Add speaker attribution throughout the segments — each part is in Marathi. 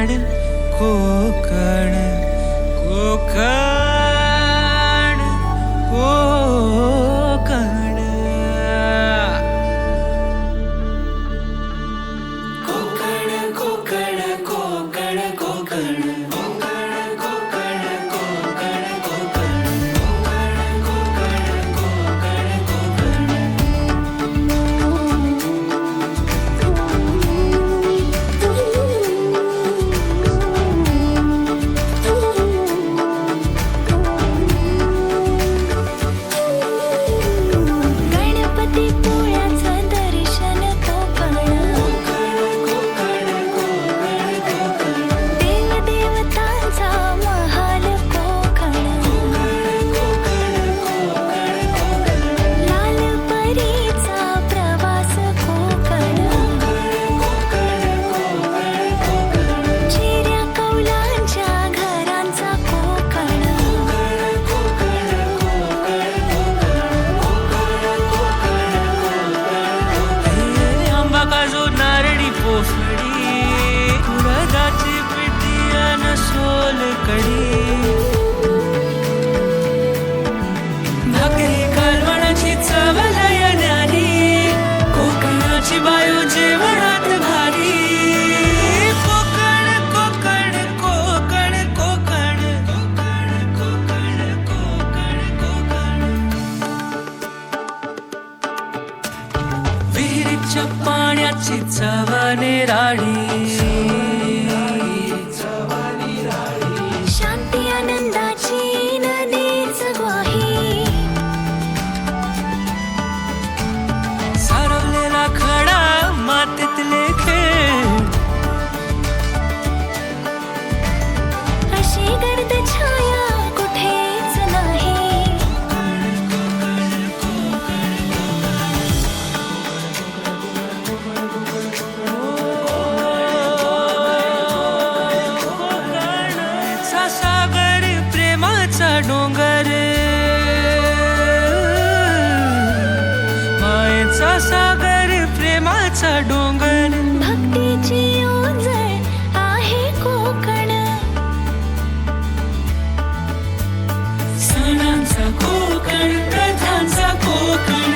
Speaker 1: कोकण कोकण कोकण कोकण. कोकण कोकण कोकण कोकण. চিৎসাবানের আড়ি मायेचा सागर प्रेमाचा डोंगर.
Speaker 2: भक्तीची ओंजळ आहे कोकण.
Speaker 1: सणांचा कोकण प्रथांचा कोकण.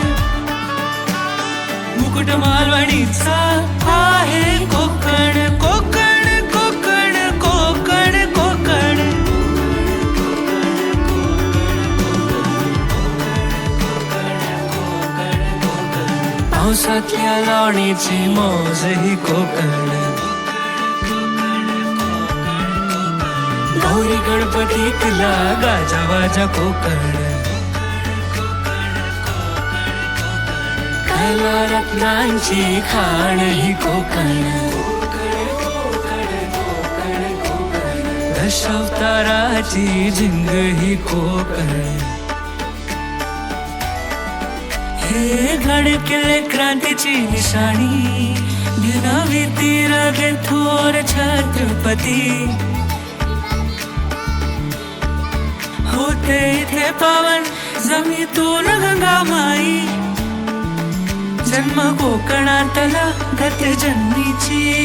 Speaker 1: मुकुट मालवणीचा पावसातल्या लाणीची मौज ही कोकण. गौरी गणपतीतला गाजावाजा कोकण. कला रत्नांची खाण ही कोकण. दशावताराची झिंग ही कोकण. हे गडकिल्ले क्रांतीची निशाणी. दिनावी तीर थोर छत्रपती. होते इथे पावन जमीतून गंगा माई. जन्म कोकणातला गत जन्मीची